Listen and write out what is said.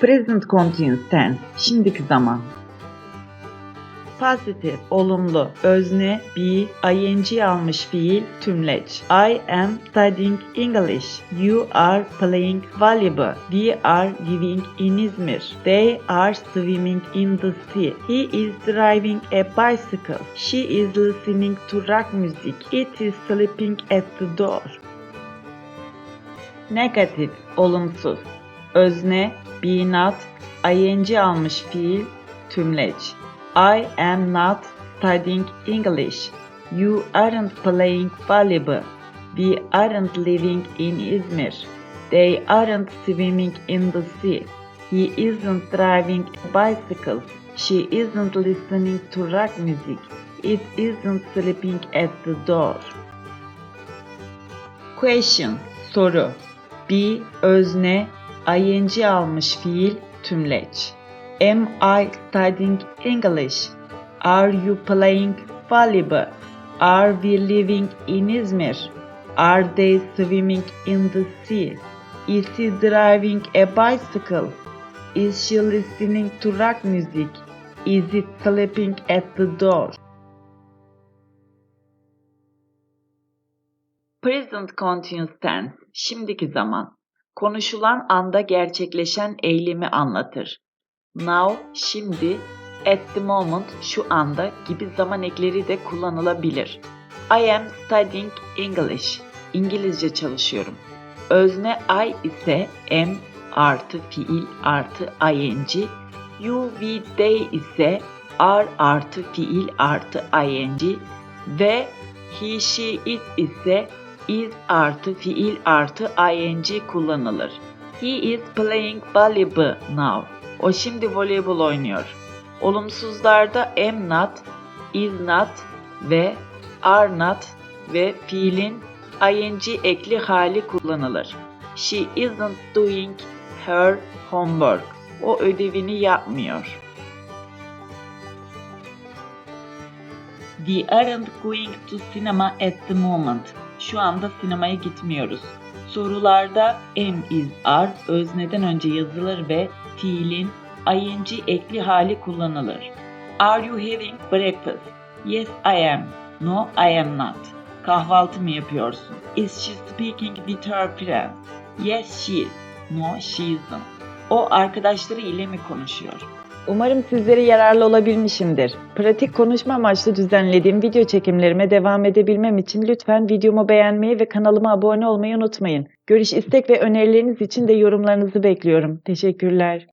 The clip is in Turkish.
Present continuous tense, şimdiki zaman. Pozitif, olumlu, özne, be, ing almış fiil, tümleç. I am studying English. You are playing volleyball. We are living in Izmir. They are swimming in the sea. He is driving a bicycle. She is listening to rock music. It is sleeping at the door. Negatif, olumsuz. Özne, be not, ing almış fiil, tümleç. I am not studying English. You aren't playing volleyball. We aren't living in Izmir. They aren't swimming in the sea. He isn't driving a bicycle. She isn't listening to rock music. It isn't sleeping at the door. Question, soru. Be, özne, ing almış fiil, tümleç. Am I studying English? Are you playing volleyball? Are we living in Izmir? Are they swimming in the sea? Is he driving a bicycle? Is she listening to rock music? Is it sleeping at the door? Present continuous tense, şimdiki zaman. Konuşulan anda gerçekleşen eylemi anlatır. Now, şimdi, at the moment, şu anda gibi zaman ekleri de kullanılabilir. I am studying English. İngilizce çalışıyorum. Özne I ise am artı fiil artı ing. You, we, they ise are artı fiil artı ing. Ve he, she, it ise is artı fiil artı ing kullanılır. He is playing volleyball now. O şimdi voleybol oynuyor. Olumsuzlarda am not, is not ve are not ve fiilin ing ekli hali kullanılır. She isn't doing her homework. O ödevini yapmıyor. We aren't going to cinema at the moment. Şu anda sinemaya gitmiyoruz. Sorularda am is are özneden önce yazılır ve fiilin ing ekli hali kullanılır. Are you having breakfast? Yes, I am. No, I am not. Kahvaltı mı yapıyorsun? Is she speaking with her friends? Yes, she is. No, she isn't. O arkadaşları ile mi konuşuyor? Umarım sizlere yararlı olabilmişimdir. Pratik konuşma amaçlı düzenlediğim video çekimlerime devam edebilmem için lütfen videomu beğenmeyi ve kanalıma abone olmayı unutmayın. Görüş, istek ve önerileriniz için de yorumlarınızı bekliyorum. Teşekkürler.